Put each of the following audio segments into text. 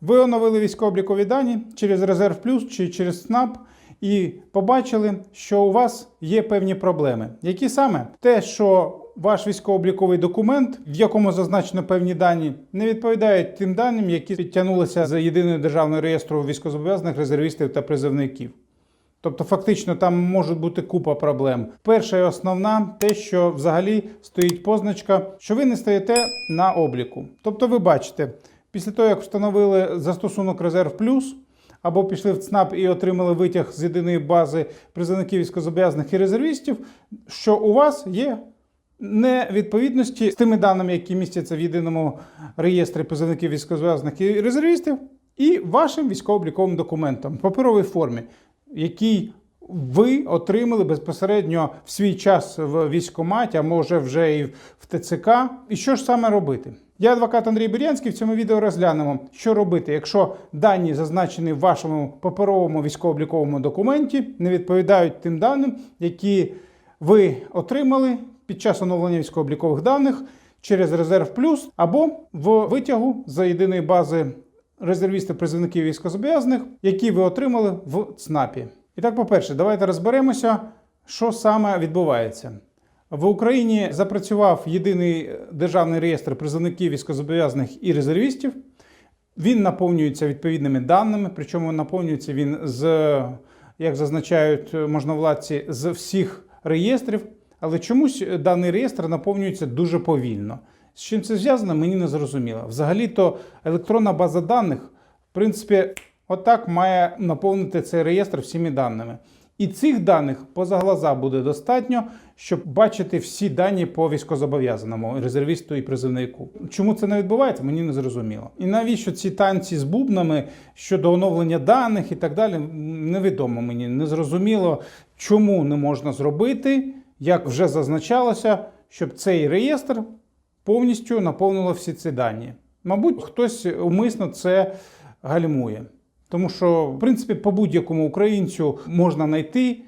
Ви оновили військово-облікові дані через Резерв Плюс чи через СНАП і побачили, що у вас є певні проблеми. Які саме? Те, що ваш військово-обліковий документ, в якому зазначено певні дані, не відповідають тим даним, які підтягнулися з єдиного державного реєстру військовозобов'язаних резервістів та призовників. Тобто, фактично, там може бути купа проблем. Перша і основна те, що взагалі стоїть позначка, що ви не стоїте на обліку. Тобто, ви бачите, після того, як встановили застосунок Резерв Плюс, або пішли в ЦНАП і отримали витяг з єдиної бази призовників військовозобов'язаних і резервістів, що у вас є невідповідності з тими даними, які містяться в єдиному реєстрі призовників військовозобов'язаних і резервістів, і вашим військово-обліковим документом в паперовій формі, який ви отримали безпосередньо в свій час в військкоматі, а може вже і в ТЦК. І що ж саме робити? Я адвокат Андрій Бірянський. В цьому відео розглянемо, що робити, якщо дані, зазначені в вашому паперовому військово-обліковому документі, не відповідають тим даним, які ви отримали під час оновлення військово-облікових даних через Резерв Плюс або в витягу за єдиної бази резервістів призовників військовозобов'язаних, які ви отримали в ЦНАПі. І так, по-перше, давайте розберемося, що саме відбувається. В Україні запрацював єдиний державний реєстр призовників військовозобов'язаних і резервістів. Він наповнюється відповідними даними, причому наповнюється він з, як зазначають можновладці, з всіх реєстрів. Але чомусь даний реєстр наповнюється дуже повільно. З чим це зв'язано, мені не зрозуміло. Взагалі-то електронна база даних, в принципі, отак має наповнити цей реєстр всіми даними. І цих даних поза глаза буде достатньо, щоб бачити всі дані по військозобов'язаному, резервісту і призовнику. Чому це не відбувається, мені не зрозуміло. І навіщо ці танці з бубнами щодо оновлення даних і так далі, невідомо мені, не зрозуміло, чому не можна зробити, як вже зазначалося, щоб цей реєстр повністю наповнило всі ці дані. Мабуть, хтось умисно це гальмує. Тому що, в принципі, по будь-якому українцю можна знайти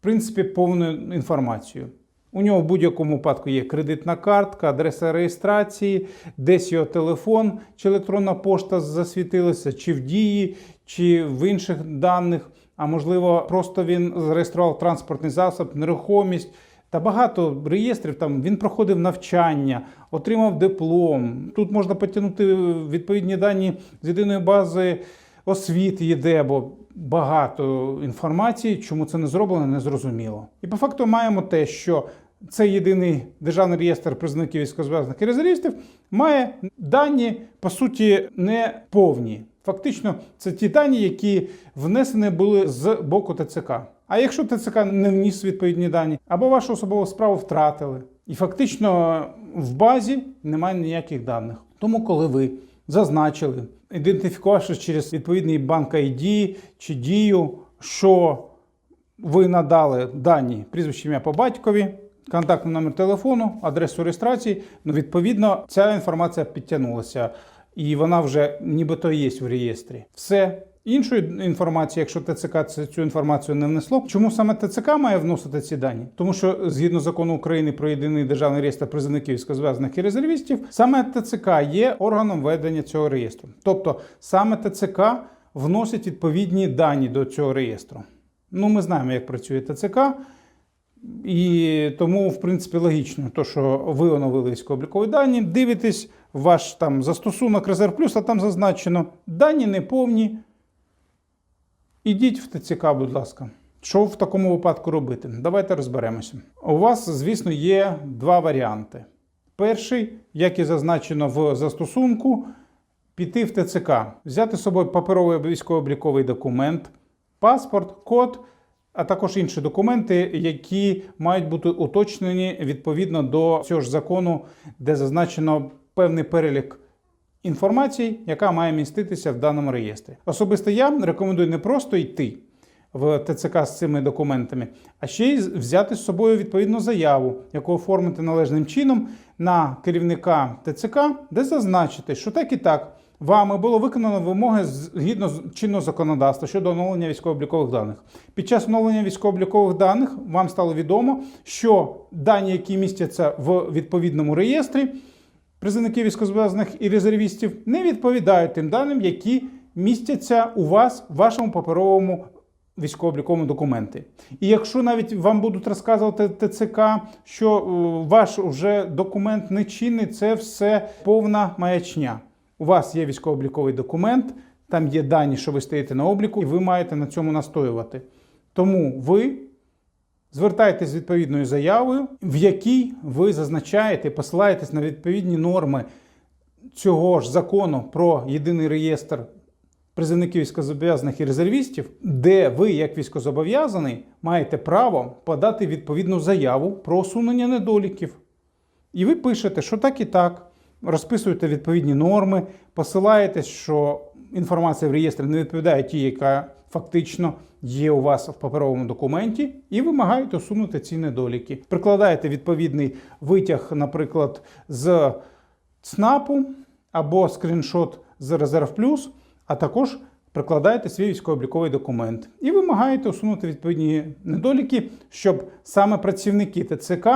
в принципі, повну інформацію. У нього в будь-якому випадку є кредитна картка, адреса реєстрації, десь його телефон чи електронна пошта засвітилася, чи в дії, чи в інших даних. А можливо, просто він зареєстрував транспортний засіб, нерухомість. Та багато реєстрів там він проходив навчання, отримав диплом. Тут можна потягнути відповідні дані з єдиної бази освіти єде, бо багато інформації, чому це не зроблено, не зрозуміло. І по факту маємо те, що цей єдиний державний реєстр призовників військовозв'язаних і резервістів має дані, по суті, не повні. Фактично, це ті дані, які внесені були з боку ТЦК. А якщо ТЦК не вніс відповідні дані, або вашу особову справу втратили, і фактично в базі немає ніяких даних. Тому, коли ви зазначили, ідентифікувавши через відповідний банк ID чи дію, що ви надали дані прізвище ім'я по батькові, контактний номер телефону, адресу реєстрації, ну відповідно ця інформація підтягнулася, і вона вже нібито є в реєстрі. Все. Іншої інформації, якщо ТЦК цю інформацію не внесло, чому саме ТЦК має вносити ці дані? Тому що згідно закону України про єдиний державний реєстр призовників військовозв'язаних і резервістів, саме ТЦК є органом ведення цього реєстру. Тобто саме ТЦК вносить відповідні дані до цього реєстру. Ну, ми знаємо, як працює ТЦК. І тому, в принципі, логічно, то, що ви оновили військово-облікові дані, дивитесь ваш там застосунок Резерв Плюс, а там зазначено дані неповні. Ідіть в ТЦК, будь ласка. Що в такому випадку робити? Давайте розберемося. У вас, звісно, є два варіанти. Перший, як і зазначено в застосунку, піти в ТЦК, взяти з собою паперовий військово-обліковий документ, паспорт, код, а також інші документи, які мають бути уточнені відповідно до цього ж закону, де зазначено певний перелік інформації, яка має міститися в даному реєстрі. Особисто я рекомендую не просто йти в ТЦК з цими документами, а ще й взяти з собою відповідну заяву, яку оформити належним чином на керівника ТЦК, де зазначити, що так і так. Вами було виконано вимоги згідно з чинного законодавства щодо оновлення військово-облікових даних. Під час оновлення військово-облікових даних вам стало відомо, що дані, які містяться в відповідному реєстрі, призовників військовозобов'язаних і резервістів не відповідають тим даним, які містяться у вас в вашому паперовому військово-обліковому документі. І якщо навіть вам будуть розказувати ТЦК, що е, ваш вже документ не чинний, це все повна маячня. У вас є військово-обліковий документ, там є дані, що ви стоїте на обліку, і ви маєте на цьому настоювати. Тому ви звертайтесь з відповідною заявою, в якій ви зазначаєте, посилаєтесь на відповідні норми цього ж закону про єдиний реєстр призовників військовозобов'язаних і резервістів, де ви, як військовозобов'язаний, маєте право подати відповідну заяву про усунення недоліків. І ви пишете, що так і так, розписуєте відповідні норми, посилаєтесь, що інформація в реєстрі не відповідає тій, яка фактично є у вас в паперовому документі, і вимагаєте усунути ці недоліки. Прикладаєте відповідний витяг, наприклад, з ЦНАПу або скріншот з Резерв Плюс, а також прикладаєте свій військово-обліковий документ і вимагаєте усунути відповідні недоліки, щоб саме працівники ТЦК,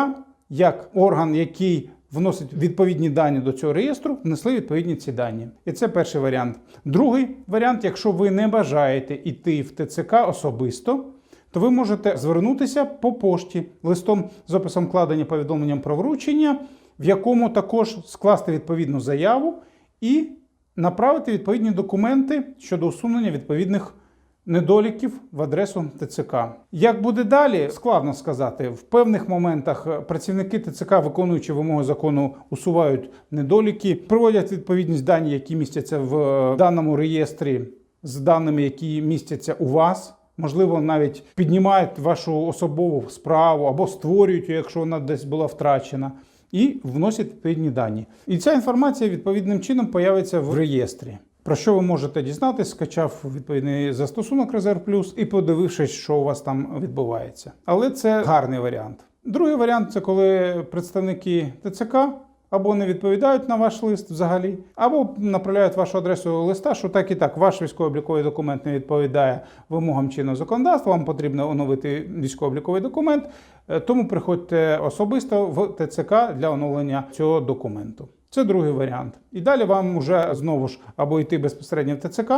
як орган, який вносить відповідні дані до цього реєстру, внесли відповідні ці дані. І це перший варіант. Другий варіант, якщо ви не бажаєте йти в ТЦК особисто, то ви можете звернутися по пошті листом з описом вкладення повідомленням про вручення, в якому також скласти відповідну заяву і направити відповідні документи щодо усунення відповідних недоліків в адресу ТЦК. Як буде далі, складно сказати. В певних моментах е, працівники ТЦК, виконуючи вимоги закону, усувають недоліки, проводять відповідність дані, які містяться в е, даному реєстрі, з даними, які містяться у вас. Можливо, навіть піднімають вашу особову справу або створюють, якщо вона десь була втрачена, і вносять відповідні дані. І ця інформація відповідним чином появиться в реєстрі. Про що ви можете дізнатися, скачав відповідний застосунок Резерв Плюс і подивившись, що у вас там відбувається. Але це гарний варіант. Другий варіант це коли представники ТЦК або не відповідають на ваш лист взагалі, або направляють вашу адресу листа, що так і так, ваш військово-обліковий документ не відповідає вимогам чинного законодавства, вам потрібно оновити військово-обліковий документ, е, тому приходьте особисто в ТЦК для оновлення цього документу. Це другий варіант. І далі вам вже знову ж або йти безпосередньо в ТЦК,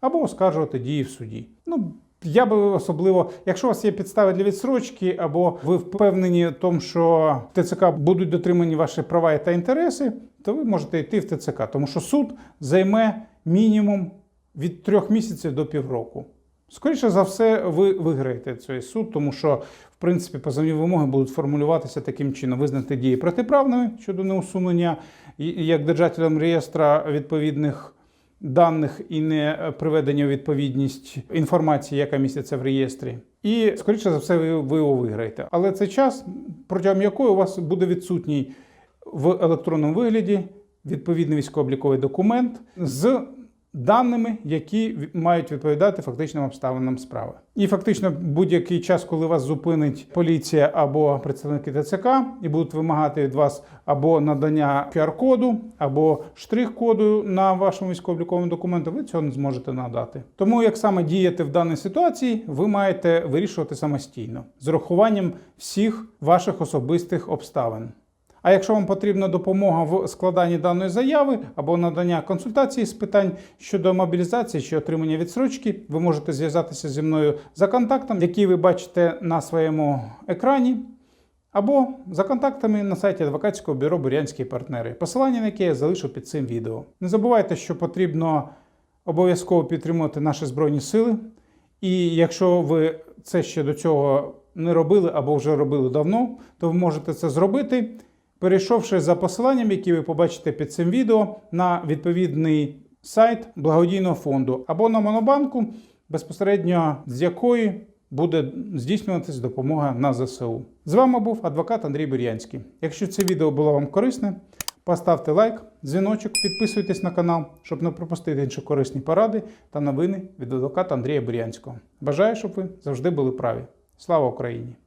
або оскаржувати дії в суді. Ну, я би особливо, якщо у вас є підстави для відсрочки, або ви впевнені в тому, що в ТЦК будуть дотримані ваші права та інтереси, то ви можете йти в ТЦК, тому що суд займе мінімум від трьох місяців до півроку. Скоріше за все, ви виграєте цей суд, тому що, в принципі, позовні вимоги будуть формулюватися таким чином: визнати дії протиправними щодо неусунення як держателем реєстра відповідних даних і не приведення у відповідність інформації, яка міститься в реєстрі. І, скоріше за все, ви, ви його виграєте. Але це час, протягом якої у вас буде відсутній в електронному вигляді відповідний військово-обліковий документ з даними, які мають відповідати фактичним обставинам справи. І фактично будь-який час, коли вас зупинить поліція або представники ТЦК і будуть вимагати від вас або надання QR-коду, або штрих-коду на вашому військово-обліковому документу, ви цього не зможете надати. Тому як саме діяти в даній ситуації, ви маєте вирішувати самостійно з урахуванням всіх ваших особистих обставин. А якщо вам потрібна допомога в складанні даної заяви або надання консультації з питань щодо мобілізації чи отримання відсрочки, ви можете зв'язатися зі мною за контактом, який ви бачите на своєму екрані, або за контактами на сайті адвокатського бюро Бурянські партнери, посилання на яке я залишу під цим відео. Не забувайте, що потрібно обов'язково підтримувати наші збройні сили. І якщо ви це ще до цього не робили або вже робили давно, то ви можете це зробити, перейшовши за посиланням, які ви побачите під цим відео, на відповідний сайт благодійного фонду або на Монобанку, безпосередньо з якої буде здійснюватись допомога на ЗСУ. З вами був адвокат Андрій Бурянський. Якщо це відео було вам корисне, поставте лайк, дзвіночок, підписуйтесь на канал, щоб не пропустити інші корисні поради та новини від адвоката Андрія Бурянського. Бажаю, щоб ви завжди були праві. Слава Україні!